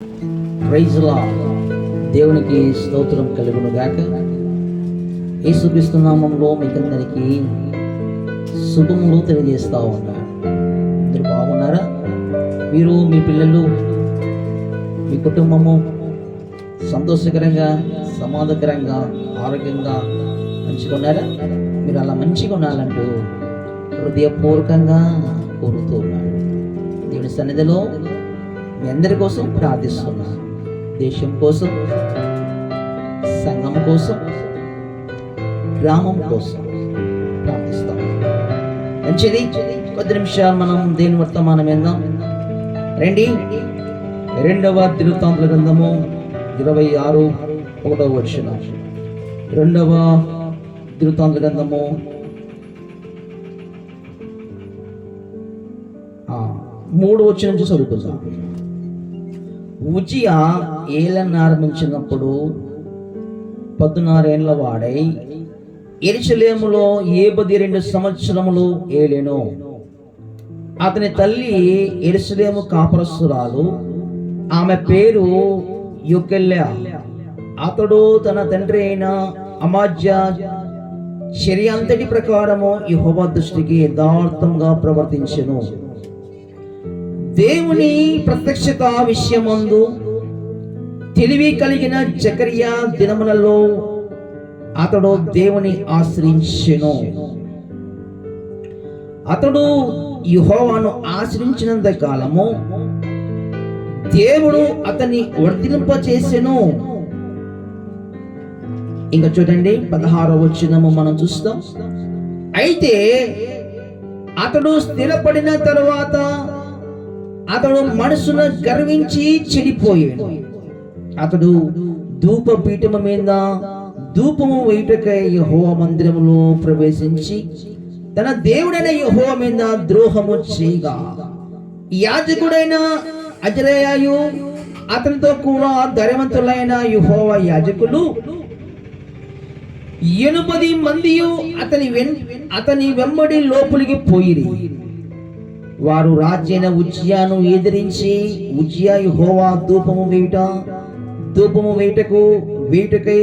ప్రైజ్లా దేవునికి స్తోత్రం కలుగును గాక యేసుక్రీస్తు మీకందరికీ శుభములు తెలియజేస్తా ఉన్నాను అందరు బాగున్నారా? మీరు మీ పిల్లలు మీ కుటుంబము సంతోషకరంగా సమాధకరంగా ఆరోగ్యంగా మంచిగా ఉన్నారా మీరు అలా మంచిగా ఉండాలంటూ హృదయపూర్వకంగా కోరుతూ ఉన్నాను. దేవుని సన్నిధిలో మీ అందరి కోసం ప్రార్థిస్తున్నాను దేశం కోసం సంఘం కోసం గ్రామం కోసం ప్రార్థిస్తాం. మంచిది. కొద్ది నిమిషాలు మనం దేని వర్తమానం ఏందాం రండి. రెండవ తిరుతాంతుల గ్రంథము ఇరవై ఆరు ఒకటవ వచ్చిన రెండవ తిరుతాంతుల గ్రంథము. మూడు వచ్చిన నుంచి చదువుకుందాం. ఉజియా ఏలను ఆరంభించినప్పుడు పద్నారేళ్ళ వాడై ఎరుసలేములో ఏ పది రెండు సంవత్సరములు ఏలెను. అతని తల్లి ఎరుసలేము కాపురస్తురాలు. ఆమె పేరు యుకెల్య. అతడు తన తండ్రి అయిన అమాజ్య చర్య అంతటి ప్రకారము యుహోవ దృష్టికి యథార్థంగా ప్రవర్తించెను. దేవుని ప్రత్యక్షత విషయమందు తెలివి కలిగిన జకరియా దినములలో అతడు దేవుని ఆశ్రయించెను. అతడు యుహోవాను ఆశ్రయించినంత కాలము దేవుడు అతన్ని వర్ధింప చేసెను ఇంకా చూడండి పదహారో వచ్చినము మనం చూస్తాం. అయితే అతడు స్థిరపడిన తరువాత అతడు మనసును గర్వించి చెడిపోయాడు. అతడు ధూప పీఠము మీద ధూపము వేయుటకై యెహోవా మందిరములో ప్రవేశించి తన దేవుడైన యెహోవా మీద ద్రోహము చేయగా యాజకుడైన అజరయాయు అతనితో కూడా ధైర్యవంతులైన యెహోవా యాజకులు ఎనుపది మంది అతని వెన్ అతని వెంబడి లోపలికి పోయిరి. వారు రాజైన ఉజ్యాను ఎదిరించి ఉజ్జియా హోవా ధూపము వేయుట ధూపము వేయుటకు వేయుటకై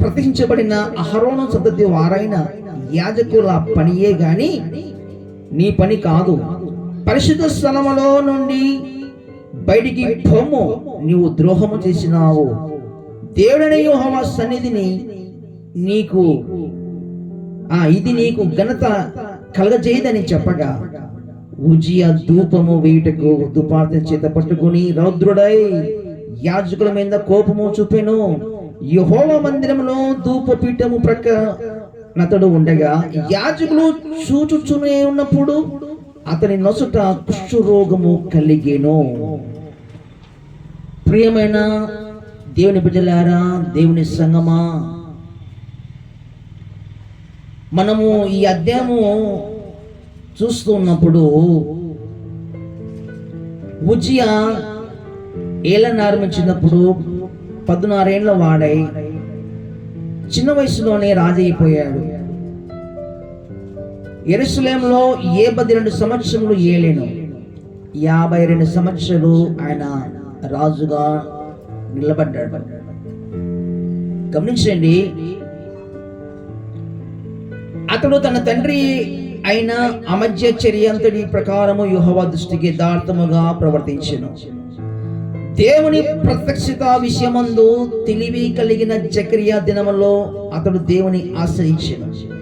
ప్రతిష్ఠించబడిన అహరోను సంతతి వారైన యాజకుల పనియే గాని నీ పని కాదు. పరిశుద్ధ స్థలములో నుండి బయటికి పొమ్ము నీవు ద్రోహము చేసినావు. దేవుడని యెహోవా సన్నిధిని నీకు ఆ ఇది నీకు ఘనత కలగజేయదని చెప్పగా ఉజియ ధూపము వేయుటకు దుపార్తె చేత పట్టుకుని రౌద్రుడై యాజకుల మీద కోపము చూపెను. యహోవ మందిరములో ధూప పీఠము ప్రక్క నతడు ఉండగా యాజకులు చూచుచునే ఉన్నప్పుడు అతని నొసుట కుష్ఠరోగము కలిగేను. ప్రియమైన దేవుని బిడ్డలారా దేవుని సంగమా మనము ఈ అధ్యాయము చూస్తూ ఉన్నప్పుడు ఉజియా ఏళ్ళని ఆరంభించినప్పుడు పద్నారేళ్ళ వాడై చిన్న వయసులోనే రాజైపోయాడు ఎరుసలేంలో ఏ పది రెండు సంవత్సరములు ఏలేను. యాభై రెండు సంవత్సరాలు ఆయన రాజుగా నిలబడ్డాడు. గమనించండి అతడు తన తండ్రి అయిన అమధ్య చర్యంతటి ప్రకారము యుహవ దృష్టికి యథార్థముగా ప్రవర్తించను. దేవుని ప్రత్యక్షత విషయమందు తెలివి కలిగిన చక్రియ దినములో అతడు దేవుని ఆశ్రయించను.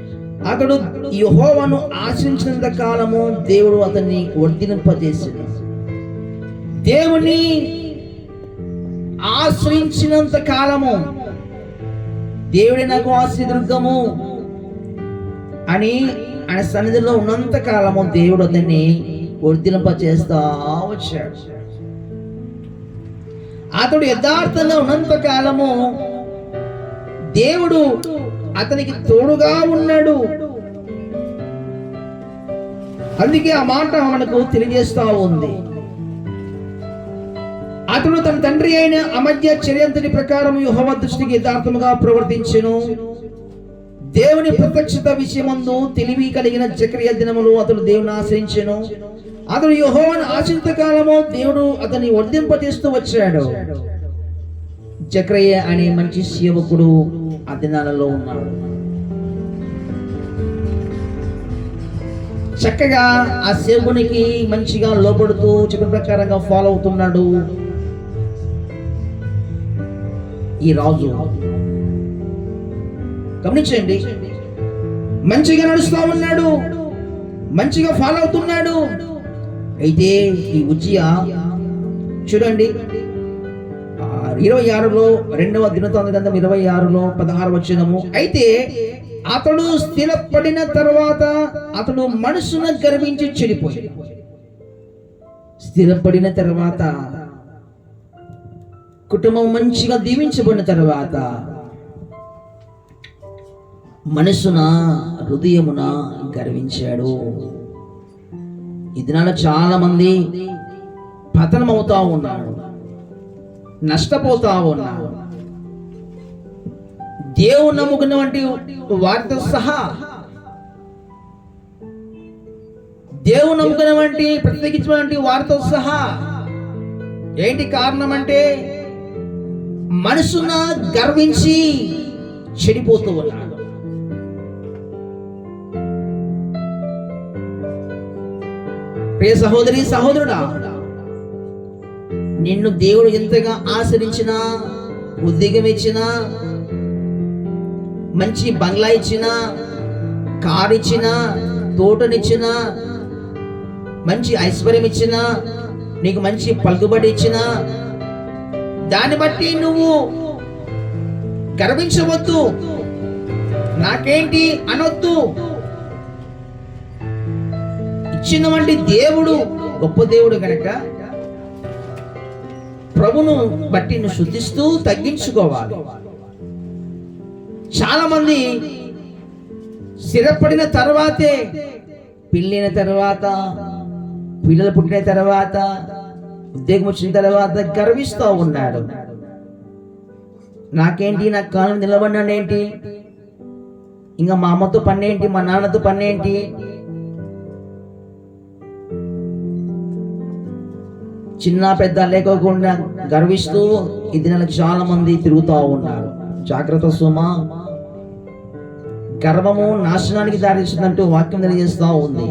అతడు యుహోవను ఆశ్రయించినంత కాలము దేవుడు అతన్ని వర్ధింపజేసాడు దేవుని ఆశ్రయించినంత కాలము దేవుడి నాకు ఆశ్రదుర్గము అని ఆయన సన్నిధిలో ఉన్నంత కాలము దేవుడు అతన్ని వర్ధింప చేస్తా వచ్చాడు. అతడు యథార్థంగా ఉన్నంత కాలము దేవుడు అతనికి తోడుగా ఉన్నాడు. అందుకే ఆ మాట మనకు తెలియజేస్తా ఉంది. అతడు తన తండ్రి అయిన అమధ్య చర్యంతటి ప్రకారం యుహవ దృష్టికి యథార్థముగా ప్రవర్తించను. దేవుని ప్రత్యక్షత విషయమందు తెలివి కలిగిన చక్రియ దినములు అతడు దేవుని ఆశ్రయించెను. అతడు యెహోవాను ఆశ్రిత కాలము దేవుడు అతన్ని వర్ధింపజేస్తూ వచ్చాడు. చక్రయ్య అనే మంచి సేవకుడు ఆ దినాలలో ఉన్నాడు. చక్కగా ఆ సేవకునికి మంచిగా లోపడుతూ చెప్పిన ప్రకారంగా ఫాలో అవుతున్నాడు. ఈ రాజు గమనించండి. మంచిగా నడుస్తా ఉన్నాడు. మంచిగా ఫాలో అవుతున్నాడు. అయితే ఈ ఉజ్జియ చూడండి. ఇరవై ఆరులో రెండవ దినతోంద గ్రంథం ఇరవై ఆరులో పదహారు వచ్చినము అయితే అతడు స్థిరపడిన తర్వాత అతడు మనసును గర్వించి చెడిపోయాడు. స్థిరపడిన తర్వాత కుటుంబం మంచిగా దీవించబడిన తర్వాత మనసున హృదయమున గర్వించాడు. ఈ దినాల చాలా మంది పతనం ఉన్నాడు ఉన్నారు. నష్టపోతా ఉన్నారు. దేవుడు నమ్ముకున్నటువంటి వారితో సహా దేవుడు నమ్ముకున్నటువంటి ప్రత్యేకించినటువంటి వారితో సహా ఏంటి కారణం అంటే మనసున గర్వించి చెడిపోతూ ఉన్నాడు ప్రియ సహోదరి సహోదరుడా నిన్ను దేవుడు ఎంతగా ఆశ్రయించినా ఉద్యోగం ఇచ్చినా మంచి బంగ్లా ఇచ్చినా కారు ఇచ్చినా తోటనిచ్చినా మంచి ఐశ్వర్యం ఇచ్చినా నీకు మంచి పలుకుబడి ఇచ్చినా దాన్ని బట్టి నువ్వు గర్వించవద్దు. నాకేంటి అనొద్దు. ఇచ్చినటువంటి దేవుడు గొప్ప దేవుడు కనుక ప్రభును బట్టి నువ్వు శుద్ధిస్తూ తగ్గించుకోవాలి. చాలా మంది స్థిరపడిన తర్వాతే పెళ్ళిన తర్వాత పిల్లలు పుట్టిన తర్వాత ఉద్యోగం వచ్చిన తర్వాత గర్విస్తూ ఉన్నాడు నాకేంటి? నా కాలం నిలబడినాడేంటి ఇంకా మా అమ్మతో పన్నేంటి? మా నాన్నతో పన్నేంటి? చిన్న పెద్ద లేకోకుండా గర్విస్తూ ఈ దినాలకు చాలా మంది తిరుగుతూ ఉన్నారు జాగ్రత్త సుమా. గర్వము నాశనానికి దారిస్తుందంటూ వాక్యం తెలియజేస్తూ ఉంది.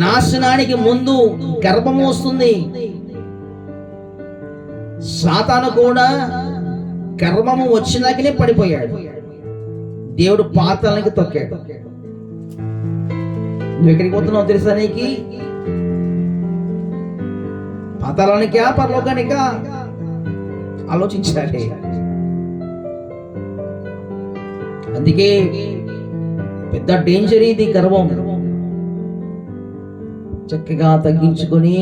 నాశనానికి ముందు గర్భము వస్తుంది. సాతాను కూడా గర్భము వచ్చినాకనే పడిపోయాడు. దేవుడు పాతాలకి తొక్కాడు. నువ్వు ఎక్కడికి పోతున్నావు తెలుసా నీకు? పాతాళానికా పరలోకానికా? ఆలోచించాలి అందుకే పెద్ద డేంజర్ ఇది గర్వం. చక్కగా తగ్గించుకొని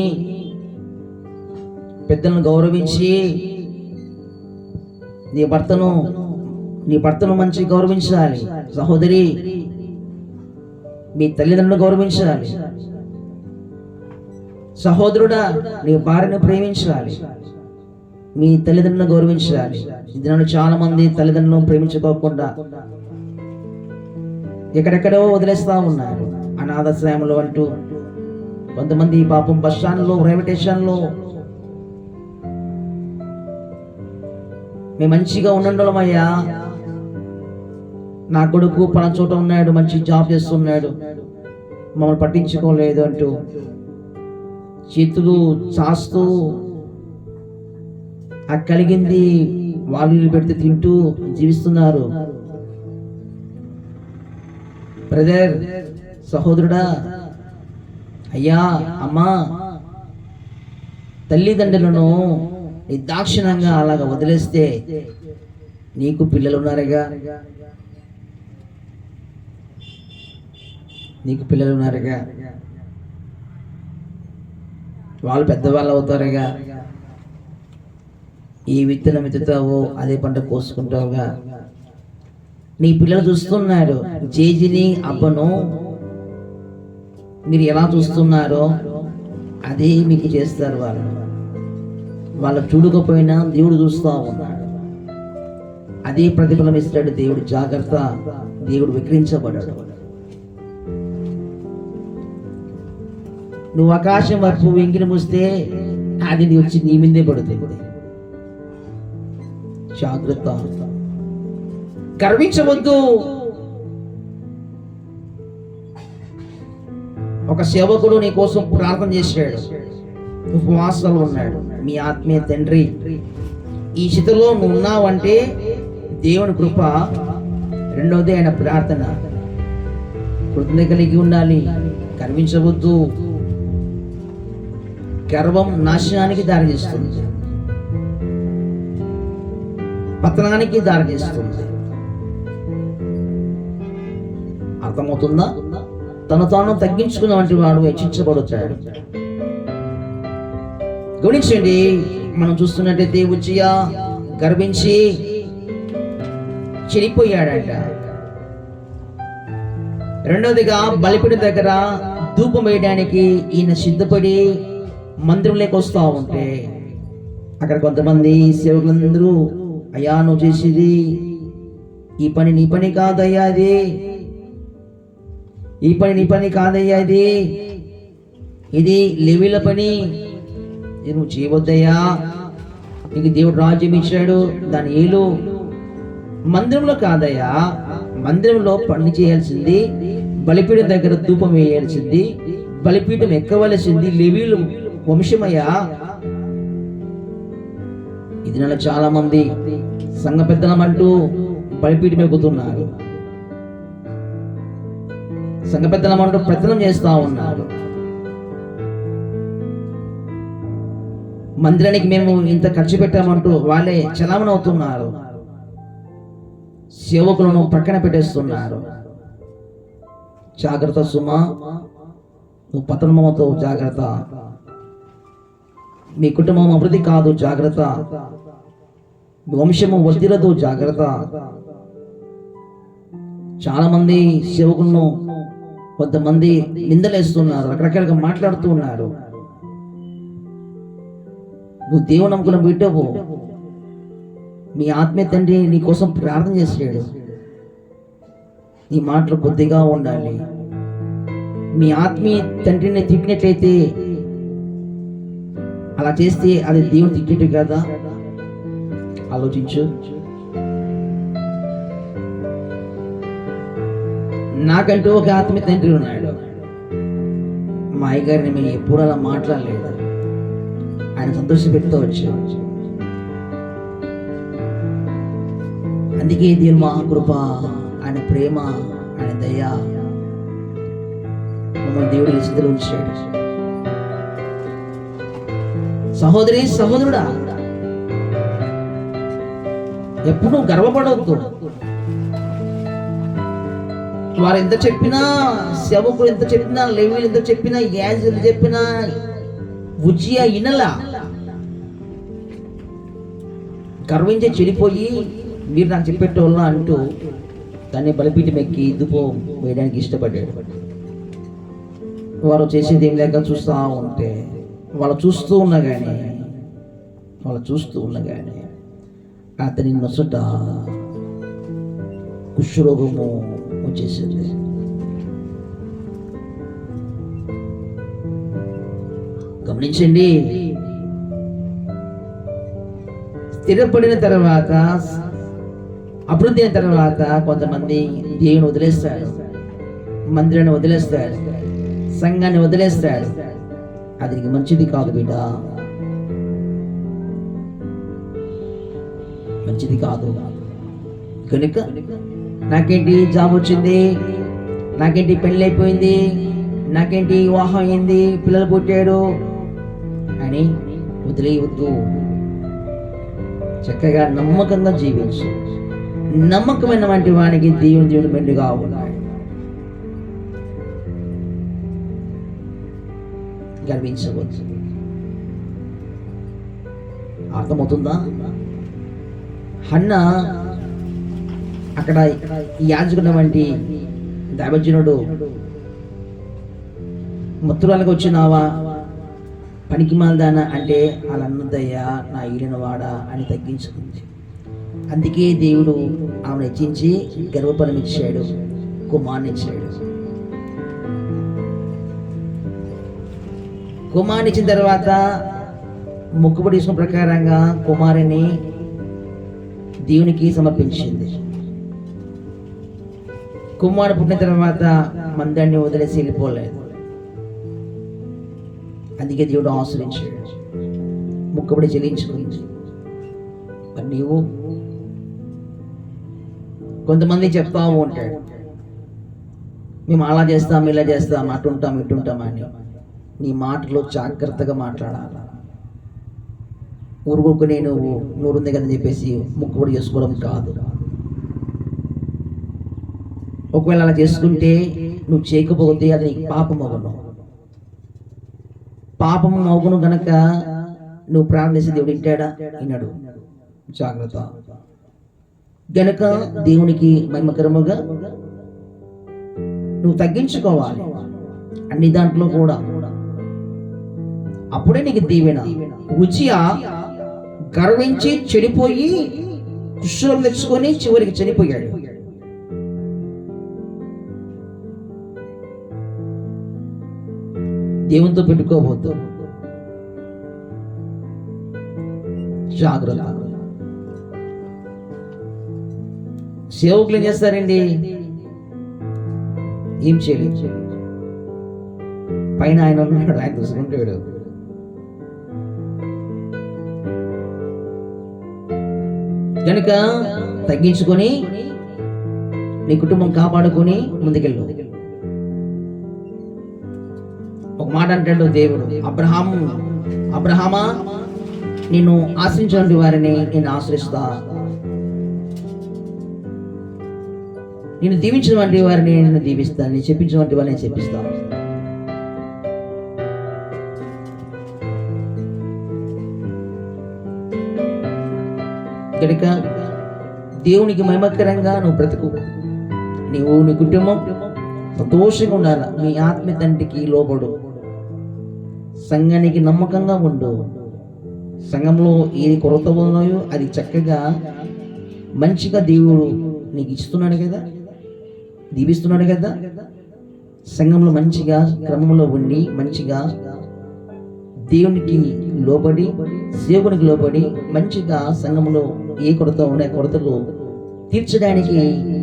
పెద్దలను గౌరవించి నీ భర్తను నీ భర్తను మంచి గౌరవించాలి. సహోదరి మీ తల్లిదండ్రులను గౌరవించాలి. సహోదరుడా నీ భార్యను ప్రేమించాలి. మీ తల్లిదండ్రులను గౌరవించాలి. ఇది చాలా మంది తల్లిదండ్రులను ప్రేమించుకోకుండా ఎక్కడెక్కడో వదిలేస్తా ఉన్నారు. అనాథాశ్రయంలో అంటూ కొంతమంది పాపం బస్ స్టాండ్లో రైల్వే స్టేషన్లో మేము మంచిగా ఉండండమయ్యా నా కొడుకు పలానా చోట ఉన్నాడు మంచి జాబ్ చేస్తున్నాడు. మమ్మల్ని పట్టించుకోలేదు అంటూ చేతులు చాస్తూ ఆ కలిగింది వాళ్ళు పెడితే తింటూ జీవిస్తున్నారు. బ్రదర్ సహోదరుడా అయ్యా అమ్మా తల్లిదండ్రులను నిర్దాక్షిణంగా అలాగ వదిలేస్తే నీకు పిల్లలు ఉన్నారుగా? నీకు పిల్లలు ఉన్నారుగా? వాళ్ళు పెద్దవాళ్ళు అవుతారుగా. ఈ విత్తనం విత్తుతావో అదే పంట కోసుకుంటావుగా. నీ పిల్లలు చూస్తున్నారు జేజిని అబ్బను మీరు ఎలా చూస్తున్నారో అదే మీకు చేస్తారు వాళ్ళు. వాళ్ళు చూడకపోయినా దేవుడు చూస్తూ ఉన్నాడు. అదే ప్రతిఫలం ఇస్తాడు దేవుడు. జాగ్రత్త. దేవుడు విక్రించబడాడు. నువ్వు ఆకాశం వరకు వెంగిని మూస్తే అది నీ వచ్చి నీ మీదే పడుతుంది. జాగ్రత్త. గర్వించవద్దు. ఒక సేవకుడు నీ కోసం ప్రార్థన చేశాడు. ఉపవాసంలో ఉన్నాడు. మీ ఆత్మీయ తండ్రి ఈ స్థితిలో నువ్వు ఉన్నావంటే దేవుని కృప రెండవది ఆయన ప్రార్థన. కృతజ్ఞత కలిగి ఉండాలి. కనిపించవద్దు గర్వం నాశనానికి దారితీస్తుంది. పతనానికి దారితీస్తుంది. అర్థమవుతుందా? తను తాను తగ్గించుకున్న వంటి వాడు హెచ్చించబడుతాడు గమనించండి మనం చూస్తున్నట్టయితే ఉజ్జయ గర్వించి చెడిపోయాడట రెండవదిగా బలిపిడి దగ్గర ధూపం వేయడానికి ఈయన సిద్ధపడి మందిరంలోకి వస్తూ ఉంటే అక్కడ కొంతమంది సేవకులందరూ అయ్యా నువ్వు చేసేది ఈ పని నీ పని కాదయ్యా అది ఈ పని నీ పని కాదయ్యా ఇది. ఇది లెవీల పని. నువ్వు చేయవద్దయ్యా. నీకు దేవుడు రాజ్యం ఇచ్చాడు దాని ఏలు. మందిరంలో కాదయ్యా. మందిరంలో పని చేయాల్సింది బలిపీఠం దగ్గర ధూపం వేయాల్సింది బలిపీఠం ఎక్కవలసింది లెవీలు వంశమయ్యా. ఇది నెల చాలా మంది సంఘ పెద్దలమంటూ బలిపీటి ఎక్కుతున్నారు. సంఘ పెద్దలమంటూ ప్రచనం చేస్తా ఉన్నారు. మందిరానికి మేము ఇంత ఖర్చు పెట్టామంటూ వాళ్ళే చలామణి అవుతున్నారు. సేవకులను ప్రక్కన పెట్టేస్తున్నారు. జాగ్రత్త సుమా నువ్వు పతనమవుతావు జాగ్రత్త. మీ కుటుంబం అభివృద్ధి కాదు జాగ్రత్త. వంశము వర్ధిరదు జాగ్రత్త. చాలా మంది సేవకులను కొంతమంది నిందలేస్తున్నారు రకరకాలుగా మాట్లాడుతూ ఉన్నారు. నువ్వు దేవుని నమ్ముకున్న బిడ్డవు. మీ ఆత్మీయ తండ్రి నీ కోసం ప్రార్థన చేసాడు నీ మాటలు కొద్దిగా ఉండాలి. మీ ఆత్మీయ తండ్రిని తిట్టినట్లయితే అలా చేస్తే అది దేవుడు తిట్టినట్టు కదా. ఆలోచించు. నాకంటూ ఒక ఆత్మీయ తండ్రి ఉన్నాడు. మా అయ్యగారిని మేము ఎప్పుడు అలా మాట్లాడలేదు. ఆయన సంతోషం పెడుతూ వచ్చాం అందుకే దేవుడు మా కృప ఆయన ప్రేమ ఆయన దయ మమ్మల్ని దేవుడు ఈ స్థితిలో ఉంచాడు. సహోదరి సహోదరుడా ఎప్పుడు గర్వపడవద్దు. వారు ఎంత చెప్పినా సేవకులు ఎంత చెప్పినా లేవీలు ఎంత చెప్పినా యాజులు చెప్పినా ఉజ్జియా ఇనలా గర్వించి చెడిపోయి మీరు నాకు చెప్పేటోళ్ళ అంటూ దాన్ని బలిపీఠం ఎక్కి దుపో వేయడానికి ఇష్టపడ్డాడు. వారు చేసేది ఏం లేక చూస్తూ ఉంటే వాళ్ళు చూస్తూ ఉన్నా కానీ వాళ్ళు చూస్తూ ఉన్నా కానీ అతని నొసట కుష్ఠరోగము వచ్చేసింది. గమనించండి. స్థిరపడిన తర్వాత అభివృద్ధి అయిన తర్వాత కొంతమంది దేవుని వదిలేస్తారు. మందిరాన్ని వదిలేస్తారు. సంఘాన్ని వదిలేస్తారు. అది నీకు మంచిది కాదు బిడ్డ. మంచిది కాదు. కనుక నాకేంటి జాబ్ వచ్చింది? నాకేంటి పెళ్ళి అయిపోయింది? నాకేంటి వివాహం అయింది? పిల్లలు పుట్టాడు అని వదిలేయవద్దు చక్కగా నమ్మకంగా జీవించు. నమ్మకమైన వంటి వానికి దేవుని దేవుడు మెండుగా గర్వించవచ్చు అర్థమవుతుందా? హన్న అక్కడ యాజకున్న వంటి దైవజనుడు మత్తురాలకు వచ్చినావా? పనికి మాలదానా? అంటే వాళ్ళ అన్నదయ్యా నా ఈడిన వాడా అని తగ్గించుకుంది. అందుకే దేవుడు ఆమెను హెచ్చించి గర్వపరమిచ్చాడు కుమార్నిచ్చాడు. కుమారుని ఇచ్చిన తర్వాత మొక్కుబడి ఇచ్చిన ప్రకారంగా కుమారుని దేవునికి సమర్పించింది. కుమారుడు పుట్టిన తర్వాత మందాన్ని వదిలేసి వెళ్ళిపోలేదు. అందుకే దేవుడు ఆశ్రయించాడు. మొక్కుబడి చెల్లించుకుంది. మరి నీవు? కొంతమంది చెప్తా ఉంటాడు మేము అలా చేస్తాం ఇలా చేస్తాం అటుంటాం ఇటుంటాం అని. నీ మాటలో జాగ్రత్తగా మాట్లాడాలి. ఊరుకోకునే నువ్వు నోరుంది కదని చెప్పేసి ముక్కుబడి చేసుకోవడం కాదు. ఒకవేళ అలా చేసుకుంటే నువ్వు చేయకపోతే అది నీకు పాపం అవ్వను. పాపం అవును గనక నువ్వు ప్రార్థించి దేవుడు వింటాడా విన్నాడు జాగ్రత్త. గనక దేవునికి మహిమకరముగా నువ్వు తగ్గించుకోవాలి. అన్ని దాంట్లో కూడా. అప్పుడే నీకు దీవెన. ఉచియా గర్వించి చెడిపోయి కుష్ఠరోగం తెచ్చుకొని చివరికి చనిపోయాడు. దేవునితో పెట్టుకోబోతు. జాగ్రత్త. సేవకులు ఏం చేస్తారండి? ఏం చేయలేదు పైన ఆయన ఉన్నాడు ఆయన చూసుకుంటాడు. కనుక తగ్గించుకొని నీ కుటుంబం కాపాడుకొని ముందుకెళ్ళు. ఒక మాట అంటాడు దేవుడు అబ్రహాము అబ్రహామా నిన్ను ఆశ్రయించినటువంటి వారిని నేను ఆశ్రయిస్తా. నేను దీవించినటువంటి వారిని నేను దీవిస్తాను నేను చెప్పించినటువంటి వారిని చెప్పిస్తాను కనుక దేవునికి మహిమకరంగా నువ్వు బ్రతుకు. నీవు నీ కుటుంబం సంతోషంగా ఉండాలి? మీ ఆత్మ తండ్రికి లోబడు. సంఘానికి నమ్మకంగా ఉండు. సంఘంలో ఏది కొరత ఉన్నాయో అది చక్కగా మంచిగా దేవుడు నీకు ఇస్తున్నాడు కదా? దీవిస్తున్నాడు కదా? సంఘంలో మంచిగా క్రమంలో ఉండి మంచిగా దేవునికి లోబడి సేవకునికి లోబడి మంచిగా సంఘంలో ఏ కొరత ఉండే కొరతలు తీర్చడానికి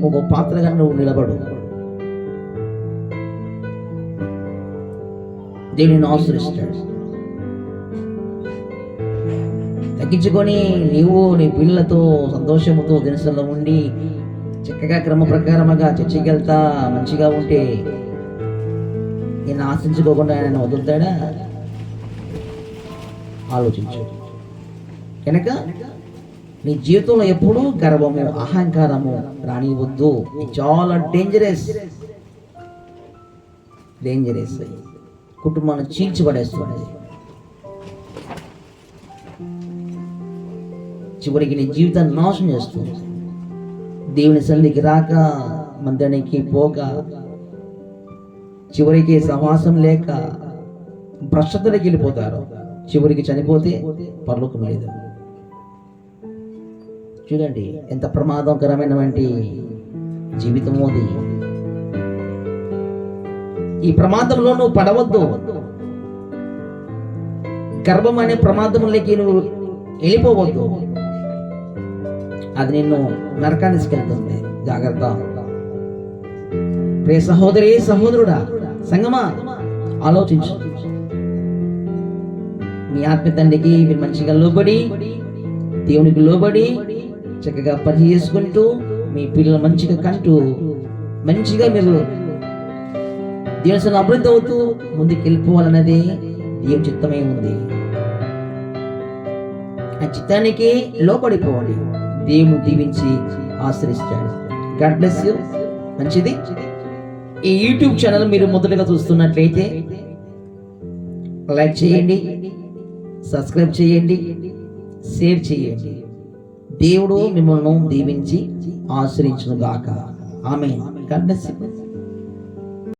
ఒక పాత్రగా నువ్వు నిలబడు. దేవుని ఆశ్రయిస్తాడు. తగ్గించుకొని నీవు నీ పిల్లలతో సంతోషముతో దినసంలో ఉండి చక్కగా క్రమ ప్రకారముగా చర్చికి వెళ్తా మంచిగా ఉంటే నేను ఆశించుకోకుండా ఆయన వదులుతాడా? ఆలోచించు. కనుక నీ జీవితంలో ఎప్పుడూ గర్వము అహంకారము రానివద్దు. చాలా డేంజరస్ డేంజరస్ కుటుంబాన్ని చీల్చిపడేస్తుంది. చివరికి నీ జీవితాన్ని నాశనం చేస్తుంది. దేవుని సన్నిధికి రాక మందిరానికి పోక చివరికి సమాసం లేక భ్రష్టతలోకి వెళ్ళిపోతారు. చివరికి చనిపోతే పర్లోకం లేదు చూడండి ఎంత ప్రమాదకరమైనటువంటి జీవితం అది. ఈ ప్రమాదంలో నువ్వు పడవద్దు. గర్భం అనే ప్రమాదంలోకి నువ్వు వెళ్ళిపోవద్దు. అది నిన్ను నరకాన్ని తీసుకెళ్తుంది. జాగ్రత్త. ప్రే సహోదరి సహోదరుడా సంగమా ఆలోచించు. మీ ఆత్మ తండ్రికి మీరు మంచిగా లోబడి దేవునికి లోబడి చక్కగా పని చేసుకుంటూ మీ పిల్లలు మంచిగా కంటూ మంచిగా మీరు దేవుని అభివృద్ధి అవుతూ ముందుకు వెళ్ళిపోవాలన్నది దేవుని చిత్తమై ఉంది. ఆ చిత్తానికి లోపడిపోవాలి దేవుని దీవించి ఆశ్రయిస్తాడు. God bless you. మంచిది. ఈ యూట్యూబ్ ఛానల్ మీరు మొదటగా చూస్తున్నట్లయితే లైక్ చేయండి. సబ్స్క్రైబ్ చేయండి షేర్ చేయండి. దేవుడు మిమ్మల్ని దీవించి ఆశ్రయించును గాక ఆమె గాడ్